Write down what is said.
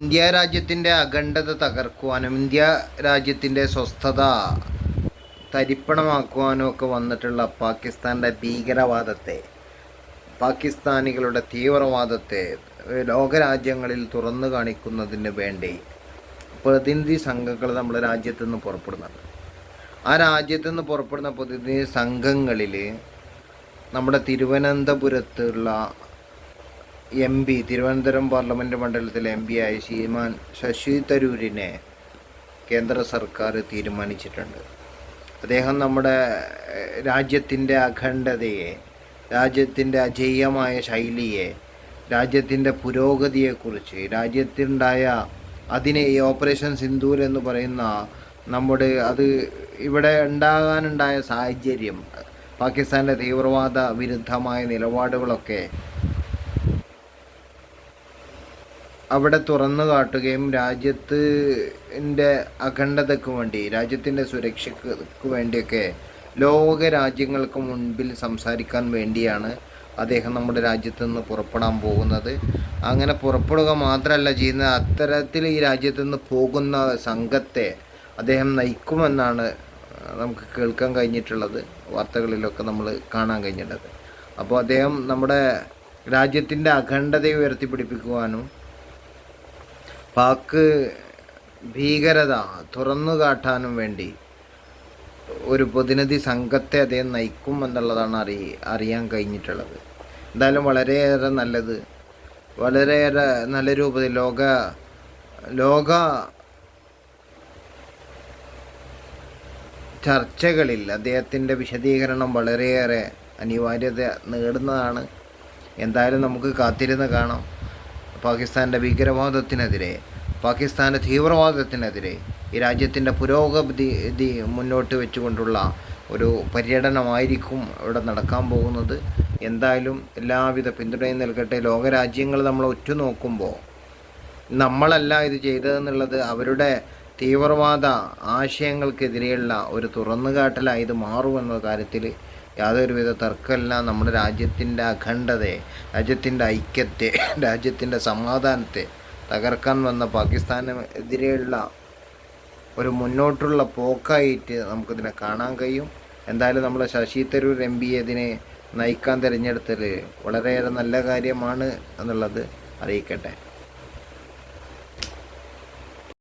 India രാജ്യത്തിന്റെ അഖണ്ഡത തകർക്കുവാനും India രാജ്യത്തിന്റെ സ്വസ്ഥത തരിപ്പണമാക്കുവാനും ഒക്കെ വന്നിട്ടുള്ള പാകിസ്ഥാന്റെ ഭീകരവാദത്തെ പാകിസ്ഥാനികളുടെ തീവ്രവാദത്തെ ലോകരാജ്യങ്ങളിൽ തുറന്നു കാണിക്കുന്നതിന് വേണ്ടി പ്രതിനിധി സംഘങ്ങൾ നമ്മുടെ രാജ്യത്തു നിന്ന് പുറപ്പെടുന്നുണ്ട്. ആ രാജ്യത്തു നിന്ന് പുറപ്പെടുന്ന പ്രതിനിധി സംഘങ്ങളിൽ നമ്മുടെ തിരുവനന്തപുരത്തുള്ള എം പി തിരുവനന്തപുരം പാർലമെന്റ് മണ്ഡലത്തിലെ എം പി ആയ ശ്രീമാൻ ശശി തരൂരിനെ കേന്ദ്ര സർക്കാർ തീരുമാനിച്ചിട്ടുണ്ട്. അദ്ദേഹം നമ്മുടെ രാജ്യത്തിന്റെ അഖണ്ഡതയെ രാജ്യത്തിന്റെ അജയ്യമായ ശൈലിയെ രാജ്യത്തിന്റെ പുരോഗതിയെക്കുറിച്ച് രാജ്യത്തിനുണ്ടായ അതിനെ ഈ ഓപ്പറേഷൻ സിന്ദൂർ എന്ന് പറയുന്ന നമ്മുടെ അത് ഇവിടെ ഉണ്ടാകാനുണ്ടായ സാഹചര്യം പാകിസ്ഥാന്റെ തീവ്രവാദ വിരുദ്ധമായ നിലപാടുകളൊക്കെ അവിടെ തുറന്നു കാട്ടുകയും രാജ്യത്തിന്റെ അഖണ്ഡതയ്ക്ക് വേണ്ടി രാജ്യത്തിന്റെ സുരക്ഷയ്ക്ക് വേണ്ടിയൊക്കെ ലോക രാജ്യങ്ങൾക്ക് മുൻപിൽ സംസാരിക്കാൻ വേണ്ടിയാണ് അദ്ദേഹം നമ്മുടെ രാജ്യത്ത് നിന്ന് പുറപ്പെടാൻ പോകുന്നത്. അങ്ങനെ പുറപ്പെടുക മാത്രമല്ല ചെയ്യുന്നത് അത്തരത്തിൽ ഈ രാജ്യത്ത് നിന്ന് പോകുന്ന സംഘത്തെ അദ്ദേഹം നയിക്കുമെന്നാണ് നമുക്ക് കേൾക്കാൻ കഴിഞ്ഞിട്ടുള്ളത്. വാർത്തകളിലൊക്കെ നമ്മൾ കാണാൻ കഴിഞ്ഞിട്ടുള്ളത്. അപ്പോൾ അദ്ദേഹം നമ്മുടെ രാജ്യത്തിന്റെ അഖണ്ഡതയെ ഉയർത്തിപ്പിടിപ്പിക്കുവാനും പാക്ക് ഭീകരത തുറന്നു കാട്ടാനും വേണ്ടി ഒരു പ്രതിനിധി സംഘത്തെ അദ്ദേഹം നയിക്കും എന്നുള്ളതാണ് അറി അറിയാൻ കഴിഞ്ഞിട്ടുള്ളത്. എന്തായാലും വളരെയേറെ നല്ലത് വളരെയേറെ നല്ല രൂപത്തിൽ ലോക ലോക ചർച്ചകളിൽ അദ്ദേഹത്തിന്റെ വിശദീകരണം വളരെയേറെ അനിവാര്യത നേടുന്നതാണ്. എന്തായാലും നമുക്ക് കാത്തിരുന്ന് കാണാം. പാകിസ്ഥാന്റെ ഭീകരവാദത്തിനെതിരെ പാകിസ്ഥാന്റെ തീവ്രവാദത്തിനെതിരെ ഈ രാജ്യത്തിന്റെ പുരോഗതി മുന്നോട്ട് വെച്ചുകൊണ്ടുള്ള ഒരു പര്യടനമായിരിക്കും ഇവിടെ നടക്കാൻ പോകുന്നത്. എന്തായാലും എല്ലാവിധ പിന്തുണയും നൽകട്ടെ. ലോകരാജ്യങ്ങൾ നമ്മൾ ഉറ്റുനോക്കുമ്പോൾ നമ്മളല്ല ഇത് ചെയ്തതെന്നുള്ളത് അവരുടെ തീവ്രവാദ ആശയങ്ങൾക്കെതിരെയുള്ള ഒരു തുറന്നുകാട്ടലായി ഇത് മാറുമെന്ന കാര്യത്തിൽ യാതൊരുവിധ തർക്കമില്ല നമ്മുടെ രാജ്യത്തിന്റെ അഖണ്ഡതയെ രാജ്യത്തിന്റെ ഐക്യത്തെ രാജ്യത്തിന്റെ സമാധാനത്തെ തകർക്കാൻ വന്ന പാകിസ്ഥാനെതിരെയുള്ള ഒരു മുന്നോട്ടുള്ള പോക്കായിട്ട് നമുക്കിതിനെ കാണാൻ കഴിയും. എന്തായാലും നമ്മളെ ശശി തരൂർ എം പി ഇതിനെ നയിക്കാൻ തിരഞ്ഞെടുത്തത് വളരെയേറെ നല്ല കാര്യമാണ് എന്നുള്ളത് അറിയിക്കട്ടെ.